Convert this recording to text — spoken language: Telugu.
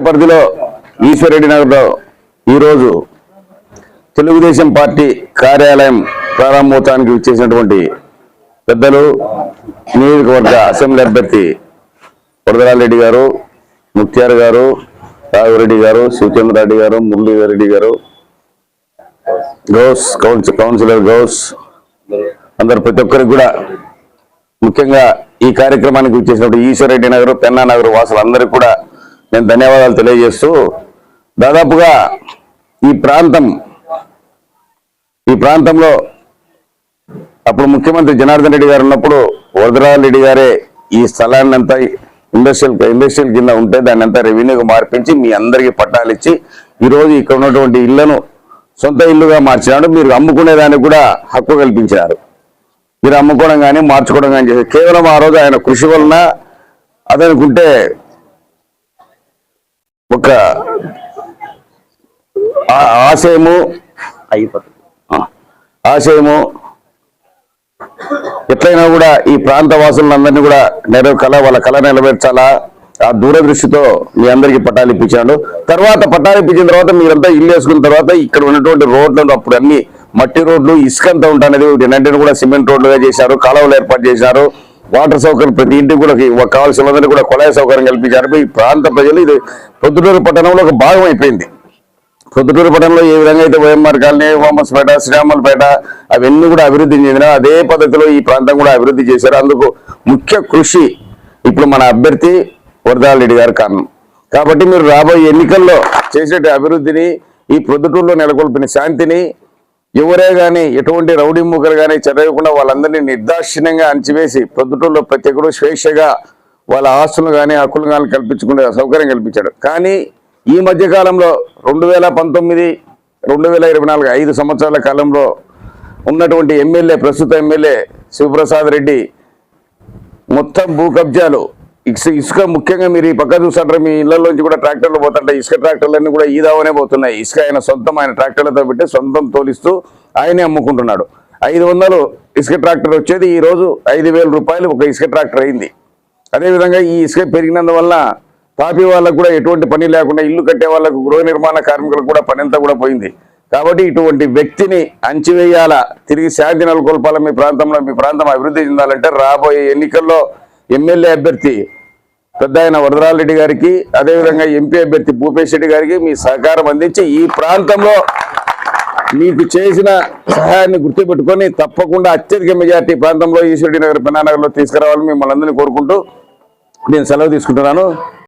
పరిధిలో ఈశ్వరెడ్డి నగర్లో ఈరోజు తెలుగుదేశం పార్టీ కార్యాలయం ప్రారంభోత్సవానికి విచ్చేసినటువంటి పెద్దలు నియోజకవర్గ అసెంబ్లీ అభ్యర్థి వరదరారెడ్డి గారు ముక్తియార్ గారు రాఘవరెడ్డి గారు శివచంద్రారెడ్డి గారు మురళీధర్ గారు గౌస్ కౌన్సిల్ కౌన్సిలర్ గౌస్ అందరు ప్రతి ఒక్కరికి కూడా ముఖ్యంగా ఈ కార్యక్రమానికి వచ్చేసినప్పుడు ఈశ్వరెడ్డి నగర్ పెన్నా నగర్ వాసులందరికీ కూడా నేను ధన్యవాదాలు తెలియజేస్తూ దాదాపుగా ఈ ప్రాంతం ఈ ప్రాంతంలో అప్పుడు ముఖ్యమంత్రి జనార్దన్ రెడ్డి గారు ఉన్నప్పుడు వరదరాజ రెడ్డి గారే ఈ స్థలాన్ని అంతా ఇండస్ట్రియల్ ఇండస్ట్రియల్ కింద ఉంటే దాన్ని అంతా రెవెన్యూగా మార్పించి మీ అందరికీ పట్టాలు ఇచ్చి ఇక్కడ ఉన్నటువంటి ఇళ్ళను సొంత ఇల్లుగా మార్చినాడు. మీరు అమ్ముకునే దానికి కూడా హక్కు కల్పించారు మీరు అమ్ముకోవడం కానీ మార్చుకోవడం కానీ చేసి కేవలం ఆ రోజు ఆయన కృషి వలన అదనుకుంటే ఒక ఆశయము అయిపోతుంది. ఆశయము ఎట్లయినా కూడా ఈ ప్రాంత వాసులందరినీ కూడా నెరవే కళ వాళ్ళ కళ నిలబెట్టాలా ఆ దూరదృష్టితో మీ అందరికి పట్టాలు ఇప్పించాడు. తర్వాత పట్టాలు ఇప్పించిన తర్వాత మీరంతా ఇల్లు వేసుకున్న తర్వాత ఇక్కడ ఉన్నటువంటి రోడ్లను అప్పుడు అన్ని మట్టి రోడ్లు ఇసుక అంతా ఉంటానది రెండింటిని కూడా సిమెంట్ రోడ్లుగా చేశారు కాలువలు ఏర్పాటు చేశారు. వాటర్ సౌకర్యం ప్రతి ఇంటికి కూడా కావాల్సిన వాళ్ళందరికీ కూడా కొలాయి సౌకర్యం కల్పించారు. ఈ ప్రాంత ప్రజలు ఇది పొద్దుటూరు పట్టణంలో ఒక భాగం అయిపోయింది. పొద్దుటూరు పట్టణంలో ఏ విధంగా అయితే వైఎంఆర్ కాలనీ హోమస్పేట శ్రీరామలపేట అవన్నీ కూడా అభివృద్ధి చెందిన అదే పద్ధతిలో ఈ ప్రాంతం కూడా అభివృద్ధి చేశారు. అందుకు ముఖ్య కృషి ఇప్పుడు మన అభ్యర్థి వరదాల రెడ్డి గారు కారణం. కాబట్టి మీరు రాబోయే ఎన్నికల్లో చేసే అభివృద్ధిని ఈ ప్రొద్దుటూరులో నెలకొల్పిన శాంతిని ఎవరే కానీ ఎటువంటి రౌడీ మూకలు కానీ చదవకుండా వాళ్ళందరినీ నిర్దాక్షిణ్యంగా అణచివేసి ప్రొద్దుటూరులో ప్రతి ఒక్కరు స్వేచ్ఛగా వాళ్ళ ఆస్తులు కానీ హక్కులు కానీ కల్పించుకునే సౌకర్యం కల్పించాడు. కానీ ఈ మధ్యకాలంలో రెండు వేల పంతొమ్మిది రెండు వేల ఇరవై నాలుగు ఐదు సంవత్సరాల కాలంలో ఉన్నటువంటి ఎమ్మెల్యే ప్రస్తుత ఎమ్మెల్యే శివప్రసాద్ రెడ్డి మొత్తం భూ కబ్జాలు ఇసుక ఇసుక ముఖ్యంగా మీరు ఈ పక్క చూసారు మీ ఇళ్ళలోంచి కూడా ట్రాక్టర్లు పోతుంటాయి. ఇసుక ట్రాక్టర్లన్నీ కూడా ఈదావనే పోతున్నాయి. ఇసుక ఆయన సొంతం ఆయన ట్రాక్టర్లతో పెట్టి సొంతం తోలిస్తూ ఆయనే అమ్ముకుంటున్నాడు. ఐదు వందలు ఇసుక ట్రాక్టర్ వచ్చేది ఈరోజు ఐదు వేల రూపాయలు ఒక ఇసుక ట్రాక్టర్ అయింది. అదేవిధంగా ఈ ఇసుక పెరిగినందువల్ల తాపి వాళ్ళకు కూడా ఎటువంటి పని లేకుండా ఇల్లు కట్టే వాళ్ళకు గృహ నిర్మాణ కార్మికులకు కూడా పని అంతా కూడా పోయింది. కాబట్టి ఇటువంటి వ్యక్తిని అంచివేయాలా తిరిగి శాంతి నెలకొల్పాల మీ ప్రాంతంలో మీ ప్రాంతం అభివృద్ధి చెందాలంటే రాబోయే ఎన్నికల్లో ఎమ్మెల్యే అభ్యర్థి పెద్ద ఆయన వరదరాలరెడ్డి గారికి అదేవిధంగా ఎంపీ అభ్యర్థి భూపేష్ రెడ్డి గారికి మీ సహకారం అందించి ఈ ప్రాంతంలో మీకు చేసిన సహాయాన్ని గుర్తుపెట్టుకొని తప్పకుండా అత్యధిక మెజార్టీ ప్రాంతంలో ఈశ్వరెడ్డి నగర్ పెన్నానగర్లో తీసుకురావాలని మిమ్మల్ని అందరినీ కోరుకుంటూ నేను సెలవు తీసుకుంటున్నాను.